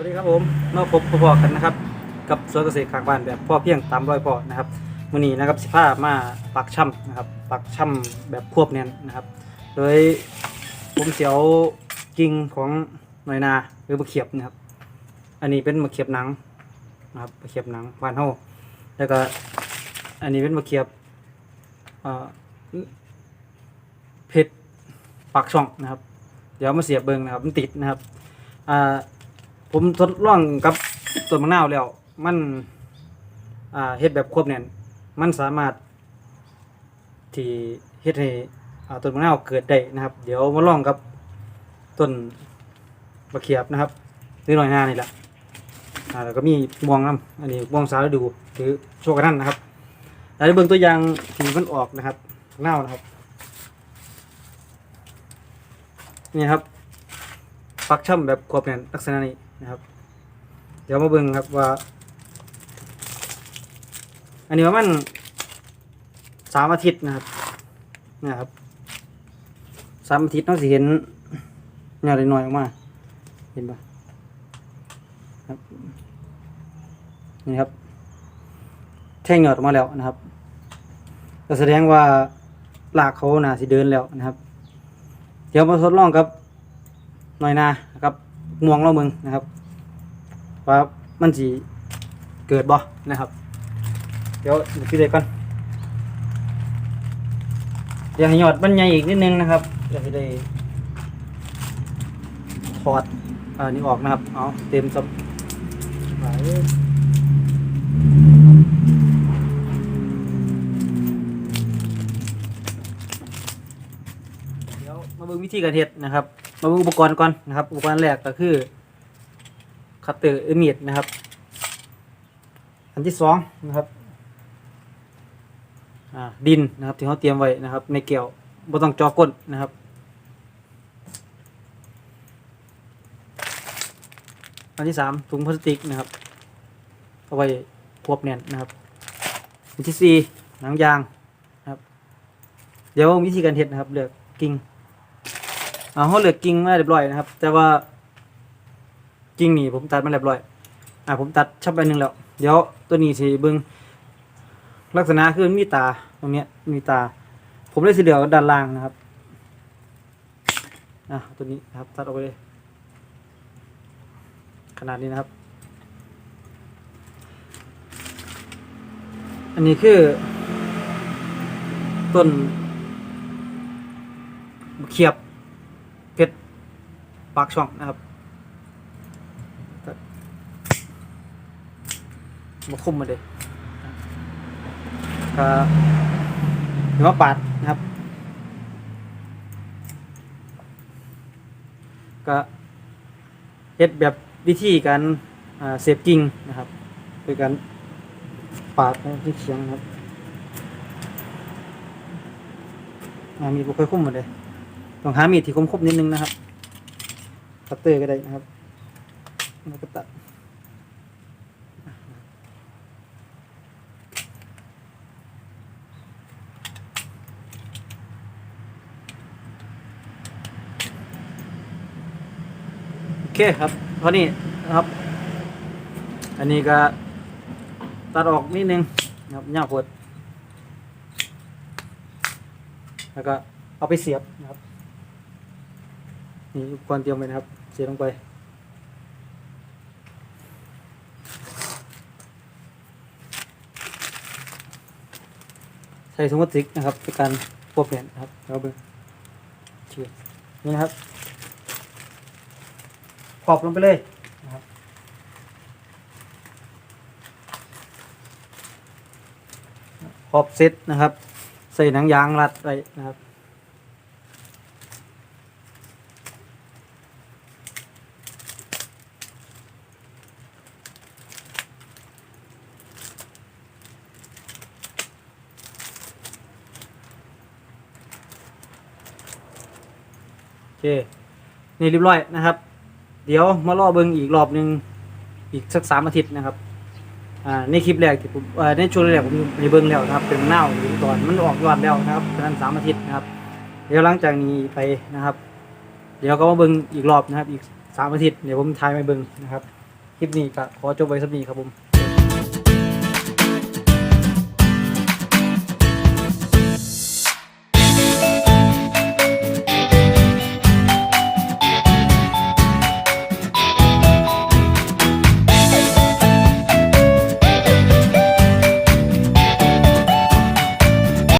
สวัสดีครับผมมาพบพอๆกันนะครับ กับสวนเกษตรข้างบ้านแบบพ่อเพียงตามรอยพ่อนะครับมื้อนี้นะครับสิพามาปักช่ำนะครับปักช่ำแบบควบแน่นนะครับ โดยผมเสียวกิ่งของหน่อยนาหรือมะเขียบนะครับ อันนี้เป็นมะเขียบหนังนะครับมะเขียบหนังบ้านเฮาแล้วก็อันนี้เป็นมะเขียบเอ่อเพชรปักช่องนะครับ เดี๋ยวมาเสียบเบิงนะครับมันติดนะครับอ่า ผมทดลองกับต้นมะนาวแล้ว มันอ่าเฮ็ดแบบควบแน่นมันสามารถ ที่เฮ็ดให้อ่าต้นมะนาวเกิดได้นะครับ เดี๋ยวมาลองกับต้นบะเขียบนะครับหรือหน่อยหน้านี่แหละอ่าแล้วก็มีม่วงน้ำอันนี้ม่วงสาวฤดูหรือโชกกันนั่นนะครับแล้วเบิ่งตัวอย่างที่มันออกนะครับมะนานะครับ นี่ครับ ปักช่ำแบบควบแน่นลักษณะนี้นะครับ เดี๋ยวมาเบิ่งครับว่า อันนี้ประมาณสามอาทิตย์นะครับนะครับสามอาทิตย์เราสิเห็นหน่อยหน่อยๆออกมา เห็นปะครับนี่ครับ แท่งหยอดออกมาแล้วนะครับก็แสดงว่าหลากเขาน่าสิเดินแล้วนะครับ เดี๋ยวมาทดลองกับ น่อยนานะครับม่วงเราเมึงนะครับ ว่ามันสีเกิดบ่นะครับ เดี๋ยวพี่เด็กก่อนเดี๋ยวให้ยอดบรรยายอีกนิดนึงนะครับเดี๋ยวจะได้ถอดอ่านี่ออกนะครับเอาเต็มสับหลเดี๋ยวมาเบิ่งวิธีการเฮ็ดนะครับ มาเบิ่งอุปกรณ์ก่อนนะครับ อุปกรณ์แรกก็คือคัตเตอร์เอมีดนะครับ อันที่สองนะครับดินนะครับที่เขาเตรียมไว้นะครับ ในเกี่ยวบ่ต้องจอก้นนะครับอันที่สามถุงพลาสติกนะครับเอาไว้พวบแน่นนะครับอันที่สี่หนังยางนะครับ เดี๋ยววิธีการเฮ็ดนะครับเลือกกิ่ง อ่าเขาเหลือกิ่งมาเรียบร้อยนะครับ แต่ว่ากิ่งนี่ผมตัดมาเรียบร้อย อ่าผมตัดชับไปหนึ่งแล้ว เดี๋ยวตัวนี้สิเบิ้งลักษณะคือมีตาตรงเนี้ยมีตา ผมเลยสีเหลืองด้านล่างนะครับอะตัวนี้นะครับตัดออกไปเลยขนาดนี้นะครับ อันนี้คือ ต้นเขียบ เพชรปากช่องนะครับก็มาคุมมาเลยก็เดี๋ยวมาปาดนะครับ ก็เฮ็ดแบบวิธีการอ่าเสพกิ่งนะครับโดยการปาดที่เขียงนะครับมีบุคคลคุ้มหมาเลย ต้องหามีดที่คมๆนิดนึงนะครับคัตเตอร์ก็ได้นะครับแล้วก็ตัดโอเคครับเท่านี้นะครับ อันนี้ก็ตัดออกนิดนึงนะครับยาวดแล้วก็เอาไปเสียบนะครับ นี่อุปกรณ์เตรียมไว้นะครับ เสียลงไปใช้ถุงพลาสติกนะครับในการพวกเปลี่ยนนะครับแล้วเบิ่งเชื่อนี่นะครับ ขอบลงไปเลยนะครับขอบเซ็ตนะครับ ใส่หนังยางรัดไว้นะครับ เค นี่เรียบร้อยนะครับ เดี๋ยวมารอเบิ้งอีกรอบหนึ่งอีกสักสามอาทิตย์นะครับอ่าในคลิปแรกที่ผมอ่าในช่วงแรกผมไปเบิ้งแล้วนะครับ เป็นเน่าหรือตอนมันออกยอดแล้วนะครับฉะนั้นสามอาทิตย์นะครับ เดี๋ยวหลังจากนี้ไปนะครับ เดี๋ยวก็มาเบิ้งอีกรอบนะครับ อีกสามอาทิตย์เดี๋ยวผมทายมาเบิ้งนะครับคลิปนี้ก็ขอจบไว้สักนี้ครับผม